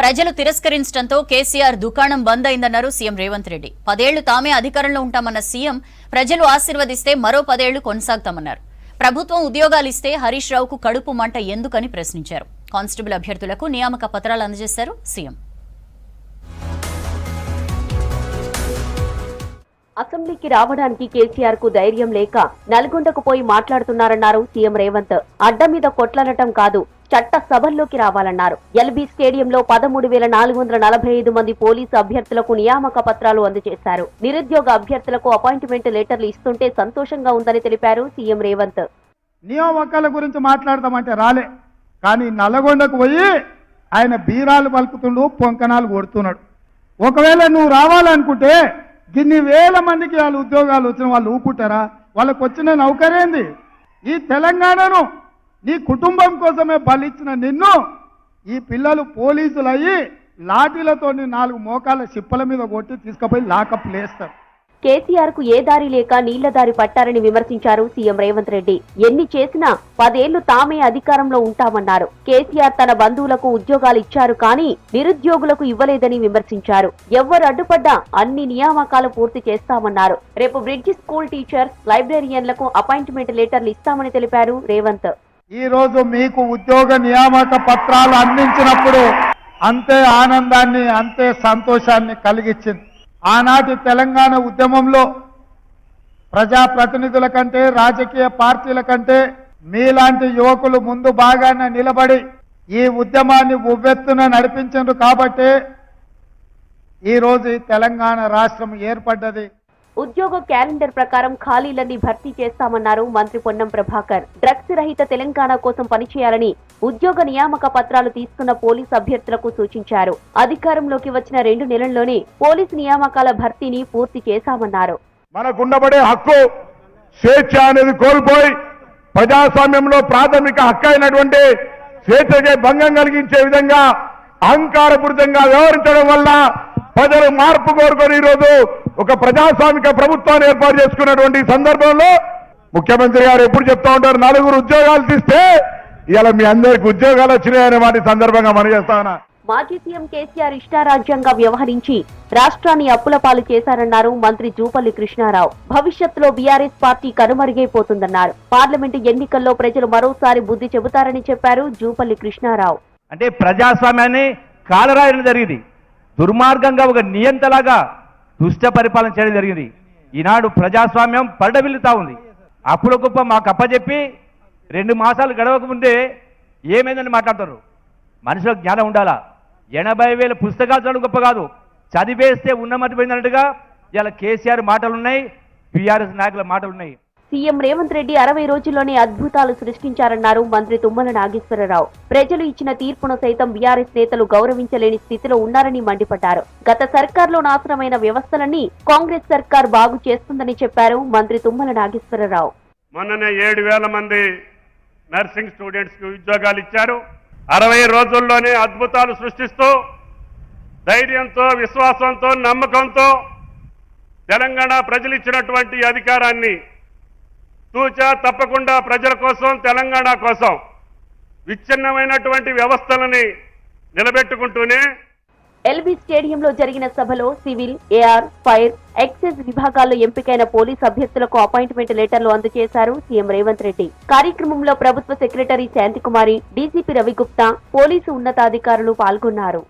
ప్రజలు తిరస్కరించడంతో కేసీఆర్ దుకాణం బంద్ అయిందన్నారు సీఎం రేవంత్ రెడ్డి. పదేళ్ళు తామే అధికారంలో ఉంటామన్న సీఎం ప్రజలు ఆశీర్వదిస్తే మరో పదేళ్ళు కొనసాగుతామన్నారు. ప్రభుత్వం ఉద్యోగాలు ఇస్తే హరీష్ రావుకు కడుపు మంట ఎందుకని ప్రశ్నించారు. కానిస్టేబుల్ అభ్యర్థులకు నియామక పత్రాలు అందజేశారు సీఎం. అసెంబ్లీకి రావడానికి కేసీఆర్కు ధైర్యం లేక నల్గొండకు పోయి మాట్లాడుతున్నారన్నారు సీఎం రేవంత్. అడ్డ మీద కొట్లాడటం కాదు చట్ట సభల్లోకి రావాలన్నారు. ఎల్బీ స్టేడియంలో పదమూడు వేల నాలుగు వందల నలభై ఐదు మంది పోలీసు అభ్యర్థులకు నియామక పత్రాలు అందజేశారు. నిరుద్యోగ అభ్యర్థులకు అపాయింట్మెంట్ లెటర్లు ఇస్తుంటే సంతోషంగా ఉందని తెలిపారు సీఎం రేవంత్. నియామకాల గురించి మాట్లాడదామంటే రాలే. కానీ నల్లగొండకు పోయి ఆయన బీరాలు పలుకుతుండు పొంకనాలు కొడుతున్నాడు. ఒకవేళ నువ్వు రావాలనుకుంటే గిన్ని వేల మందికి వాళ్ళు ఉద్యోగాలు వచ్చిన వాళ్ళు ఊపుకుంటారా? వాళ్ళకు వచ్చిన నౌకరేంది? ఈ తెలంగాణను నీ కుటుంబం కోసమే బలిచ్చిన నిన్ను ఈ పిల్లలు పోలీసులు అయ్యి లాఠీలతో నాలుగు మోకాల చిప్పల మీద కొట్టి తీసుకుపోయి లాకప్ లేస్తారు. కేసీఆర్కు ఏ దారి లేక నీళ్ళ దారి పట్టారని విమర్శించారు సీఎం రేవంత్ రెడ్డి. ఎన్ని చేసినా పదేళ్ళు తామే అధికారంలో ఉంటామన్నారు. కేసీఆర్ తన బంధువులకు ఉద్యోగాలు ఇచ్చారు కానీ నిరుద్యోగులకు ఇవ్వలేదని విమర్శించారు. ఎవ్వరు అడ్డుపడ్డా అన్ని నియామకాలు పూర్తి చేస్తామన్నారు. రేపు బ్రిడ్జ్ స్కూల్ టీచర్స్ లైబ్రేరియన్లకు అపాయింట్మెంట్ లెటర్లు ఇస్తామని తెలిపారు రేవంత్. ఈరోజు మీకు ఉద్యోగ నియామక పత్రాలు అందించినప్పుడు అంతే ఆనందాన్ని అంతే సంతోషాన్ని కలిగించింది ఆనాటి తెలంగాణ ఉద్యమంలో ప్రజాప్రతినిధుల కంటే రాజకీయ పార్టీల కంటే మీలాంటి యువకులు ముందు బాగానే నిలబడి ఈ ఉద్యమాన్ని ఉవ్వెత్తున నడిపించారు కాబట్టే ఈరోజు ఈ తెలంగాణ రాష్ట్రం ఏర్పడ్డది. ఉద్యోగ క్యాలెండర్ ప్రకారం ఖాళీలన్నీ భర్తీ చేస్తామన్నారు మంత్రి పొన్నం ప్రభాకర్. డ్రగ్స్ రహిత తెలంగాణ కోసం పనిచేయాలని ఉద్యోగ నియామక పత్రాలు తీసుకున్న పోలీస్ అభ్యర్థులకు సూచించారు. అధికారంలోకి వచ్చిన రెండు నెలల్లోనే పోలీస్ నియామకాల భర్తీని పూర్తి చేశామన్నారు. మనకుండబడే హక్కు స్వేచ్ఛ అనేది కోల్పోయి ప్రజాస్వామ్యంలో ప్రాథమిక హక్కు అయినటువంటి స్వేచ్ఛకే భంగం కలిగించే విధంగా అహంకారపూరితంగా వ్యవహరించడం వల్ల ప్రజలు మార్పు కోరుకొని ఈరోజు ఒక ప్రజాస్వామిక ప్రభుత్వాన్ని ఏర్పాటు చేసుకున్నటువంటి సందర్భంలో ముఖ్యమంత్రి గారు ఎప్పుడు చెప్తా ఉంటారు నలుగురు ఉద్యోగాలు తీస్తే ఇలా మీ అందరికి ఉద్యోగాలు వచ్చినాయనే వాటి సందర్భంగా మనం చేస్తానా మాజీ సీఎం కేసీఆర్ ఇష్టారాజ్యంగా వ్యవహరించి రాష్ట్రాన్ని అప్పుల పాలు చేశారన్నారు మంత్రి జూపల్లి కృష్ణారావు. భవిష్యత్తులో బీఆర్ఎస్ పార్టీ కనుమరుగైపోతుందన్నారు. పార్లమెంటు ఎన్నికల్లో ప్రజలు మరోసారి బుద్ధి చెబుతారని చెప్పారు జూపల్లి కృష్ణారావు. అంటే ప్రజాస్వామ్యాన్ని కాలరాయడం జరిగింది. దుర్మార్గంగా ఒక నియంతలాగా దుష్ట పరిపాలన చేయడం జరిగింది. ఈనాడు ప్రజాస్వామ్యం పడబిల్లుతా ఉంది. అప్పుల గొప్ప మాకు అప్పచెప్పి రెండు మాసాలు గడవక ముందే ఏమైందని మాట్లాడతారు? మనుషులకు జ్ఞానం ఉండాలా? ఎనభై వేల పుస్తకాలు చదవడం గొప్ప కాదు. చదివేస్తే ఉన్నమతి పోయిందన్నట్టుగా ఇలా కేసీఆర్ మాటలున్నాయి బీఆర్ఎస్ నాయకుల మాటలున్నాయి. సీఎం రేవంత్ రెడ్డి అరవై రోజుల్లోనే అద్భుతాలు సృష్టించారన్నారు మంత్రి తుమ్మల నాగేశ్వరరావు. ప్రజలు ఇచ్చిన తీర్పును సైతం బీఆర్ఎస్ నేతలు గౌరవించలేని స్థితిలో ఉన్నారని మండిపడ్డారు. గత సర్కార్లో నాశనమైన వ్యవస్థలన్నీ కాంగ్రెస్ సర్కార్ బాగు చేస్తుందని చెప్పారు మంత్రి తుమ్మల నాగేశ్వరరావు. మొన్ననే ఏడు వేల మంది నర్సింగ్ స్టూడెంట్స్కి ఉద్యోగాలు ఇచ్చారు. అరవై రోజుల్లోనే అద్భుతాలు సృష్టిస్తూ ధైర్యంతో విశ్వాసంతో నమ్మకంతో తెలంగాణ ప్రజలు ఇచ్చినటువంటి అధికారాన్ని తూచా తప్పకుండా ప్రజల కోసం తెలంగాణ కోసం విచ్ఛిన్నమైనటువంటి వ్యవస్థలని నిలబెట్టుకుంటూనే ఎల్బీ స్టేడియంలో జరిగిన సభలో సివిల్ ఏఆర్ ఫైర్ ఎక్సైజ్ విభాగాల్లో ఎంపికైన పోలీస్ అభ్యర్థులకు అపాయింట్మెంట్ లెటర్లు అందజేశారు సీఎం రేవంత్ రెడ్డి. కార్యక్రమంలో ప్రభుత్వ secretary Shanthikumari DCP Ravi Gupta police ఉన్నతాధికారులు పాల్గొన్నారు.